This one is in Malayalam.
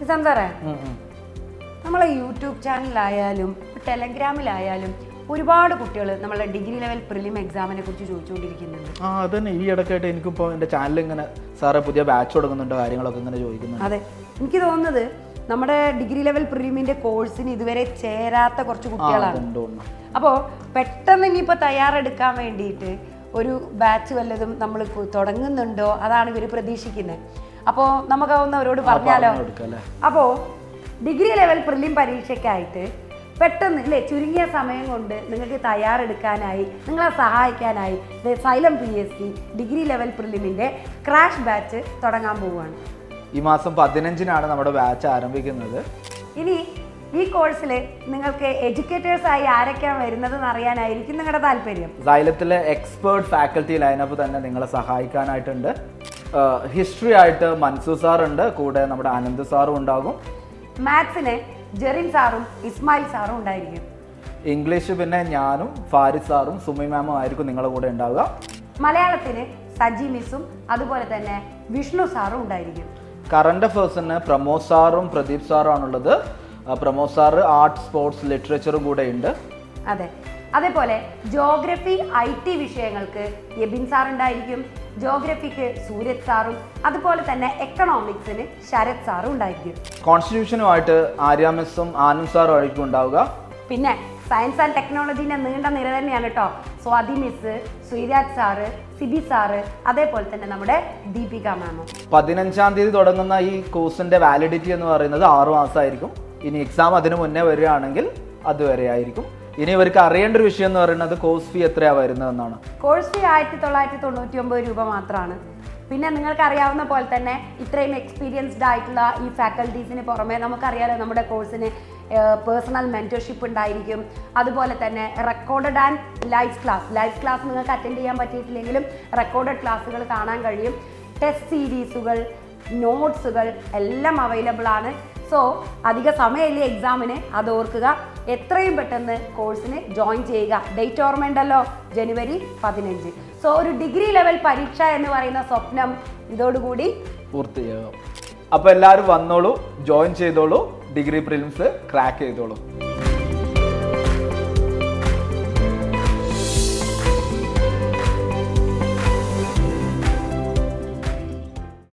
നിസാംസാറേ സാറേ. നമ്മളെ യൂട്യൂബ് ചാനലിലായാലും ടെലഗ്രാമിലായാലും ഒരുപാട് കുട്ടികൾ നമ്മളെ ഡിഗ്രി ലെവൽ പ്രിലിം എക്സാമിനെ കുറിച്ച് ചോദിച്ചുകൊണ്ടിരിക്കുന്നുണ്ട്. ആ അതന്നെ. ഈ ഇടയ്ക്കായിട്ട് എനിക്കിപ്പോൾ എന്റെ ചാനൽ ഇങ്ങനെ സാറേ പുതിയ ബാച്ച് തുടങ്ങുന്നുണ്ട് കാര്യങ്ങളൊക്കെ ഇങ്ങനെ ചോദിക്കുന്നുണ്ട്. അതെ. എനിക്ക് തോന്നുന്നത് നമ്മുടെ ഡിഗ്രി ലെവൽ പ്രിലിമിന്റെ കോഴ്സിന് ഇതുവരെ ചേരാത്ത കുറച്ച് കുട്ടികളാണ്. അപ്പോൾ പെട്ടെന്ന് ഇനിയിപ്പോൾ തയ്യാറെടുക്കാൻ വേണ്ടിയിട്ട് ഒരു ബാച്ച് വല്ലതും നമ്മൾ തുടങ്ങുന്നുണ്ടോ അതാണ് ഇവർ പ്രതീക്ഷിക്കുന്നത് അപ്പോൾ നമുക്കതൊന്ന് അവരോട് പറഞ്ഞാലോ? അപ്പോ അപ്പോൾ ഡിഗ്രി ലെവൽ പ്രിലിം പരീക്ഷയ്ക്കായിട്ട് പെട്ടെന്ന് അല്ലേ ചുരുങ്ങിയ സമയം കൊണ്ട് നിങ്ങൾക്ക് തയ്യാറെടുക്കാനായി നിങ്ങളെ സഹായിക്കാനായി Xylem P S C degree level പ്രിലിമിന്റെ crash batch തുടങ്ങാൻ പോവുകയാണ്. ഈ മാസം പതിനഞ്ചിനാണ് നമ്മുടെ ബാച്ച് ആരംഭിക്കുന്നത്. ഇനി ഈ കോഴ്സിൽ നിങ്ങൾക്ക് എഡ്യൂക്കേറ്റേഴ്സ് ആയി ആരൊക്കെയാണ് വരുന്നതെന്ന് അറിയാനായിരിക്കും നിങ്ങളുടെ താല്പര്യം. സൈലത്തിലെ എക്സ്പേർട്ട് ഫാക്കൽറ്റി ലൈനപ്പ് തന്നെ നിങ്ങളെ സഹായിക്കാനായിട്ടുണ്ട്. ഹിസ്റ്ററി ആയിട്ട് മൻസൂർ സാറുണ്ട് കൂടെ നമ്മുടെ ആനന്ദ് സാറും ഉണ്ടാകും. മാത്സിന് ജെറിൻ സാറും ഇസ്മായിൽ സാറും ഉണ്ടായിരിക്കും. ഇംഗ്ലീഷ് പിന്നെ ഞാനും ഫാരിസ് സാറും സുമി മാമും ആയിരിക്കും നിങ്ങളുടെ കൂടെ ഉണ്ടാവുക. മലയാളത്തിന് സജി മിസ്സും അതുപോലെ തന്നെ വിഷ്ണു സാറും ഉണ്ടായിരിക്കും. കറണ്ട് അഫേഴ്സിന് പ്രമോദ് സാറും പ്രദീപ് സാറും ആണുള്ളത്. പ്രമോദ് സാറ് ആർട്സ് സ്പോർട്സ് ലിറ്ററേച്ചറും കൂടെ ഉണ്ട്. അതെ. അതേപോലെ ജോഗ്രഫി ഐ ടി വിഷയങ്ങൾക്ക് എബിൻ സാർ ഉണ്ടായിരിക്കും. ജോഗ്രഫിക്ക് സൂര്യത് സാറും അതുപോലെ തന്നെ എക്കണോമിക്സിന് ശരത് സാറും ഉണ്ടായിരിക്കും. കോൺസ്റ്റിറ്റ്യൂഷനുമായിട്ട് ആര്യ മിസ്സും ആനന്ദ് സാറും ആയിരിക്കും ഉണ്ടാവുക. പിന്നെ സയൻസ് ആൻഡ് ടെക്നോളജീന്റെ നീണ്ട നിര തന്നെയാണ് കേട്ടോ Swathi miss Sreeraj sir Sibi sir അതേപോലെ തന്നെ നമ്മുടെ ദീപിക മാമും. പതിനഞ്ചാം തീയതി തുടങ്ങുന്ന ഈ കോഴ്സിന്റെ വാലിഡിറ്റി എന്ന് പറയുന്നത് ആറു മാസമായിരിക്കും. ഇനി എക്സാം അതിനു മുന്നേ വരികയാണെങ്കിൽ അതുവരെ ആയിരിക്കും. ഇനി ഇവർക്ക് അറിയേണ്ട ഒരു വിഷയം എന്ന് പറയുന്നത് കോഴ്സ് ഫീ എത്രയാ വരുന്നതെന്നാണ്. കോഴ്സ് ഫീ ആയിരത്തി തൊള്ളായിരത്തി തൊണ്ണൂറ്റി ഒമ്പത് രൂപ മാത്രമാണ് പിന്നെ നിങ്ങൾക്ക് അറിയാവുന്ന പോലെ തന്നെ ഇത്രയും എക്സ്പീരിയൻസ്ഡ് ആയിട്ടുള്ള ഈ ഫാക്കൽറ്റീസിന് പുറമെ നമുക്കറിയാലോ നമ്മുടെ കോഴ്സിന് പേഴ്സണൽ മെന്റർഷിപ്പ് ഉണ്ടായിരിക്കും. അതുപോലെ തന്നെ recorded and live class live class നിങ്ങൾക്ക് അറ്റൻഡ് ചെയ്യാൻ പറ്റിയിട്ടില്ലെങ്കിലും റെക്കോർഡഡ് ക്ലാസ്സുകൾ കാണാൻ കഴിയും. ടെസ്റ്റ് സീരീസുകൾ നോട്ട്സുകൾ എല്ലാം അവൈലബിൾ ആണ്. സോ അധിക സമയമില്ല എക്സാമിന് അത് ഓർക്കുക. എത്രയും പെട്ടെന്ന് കോഴ്സിന് ജോയിൻ ചെയ്യുക. ഡേറ്റ് ഓർമ്മയുണ്ടല്ലോ ജനുവരി പതിനഞ്ച്. സോ ഒരു ഡിഗ്രി ലെവൽ പരീക്ഷ എന്ന് പറയുന്ന സ്വപ്നം ഇതോടുകൂടി പൂർത്തിയാകും അപ്പോൾ എല്ലാവരും വന്നോളൂ ജോയിൻ ചെയ്തോളൂ ഡിഗ്രി പ്രിലിംസ് ക്രാക്ക് ചെയ്തോളൂ.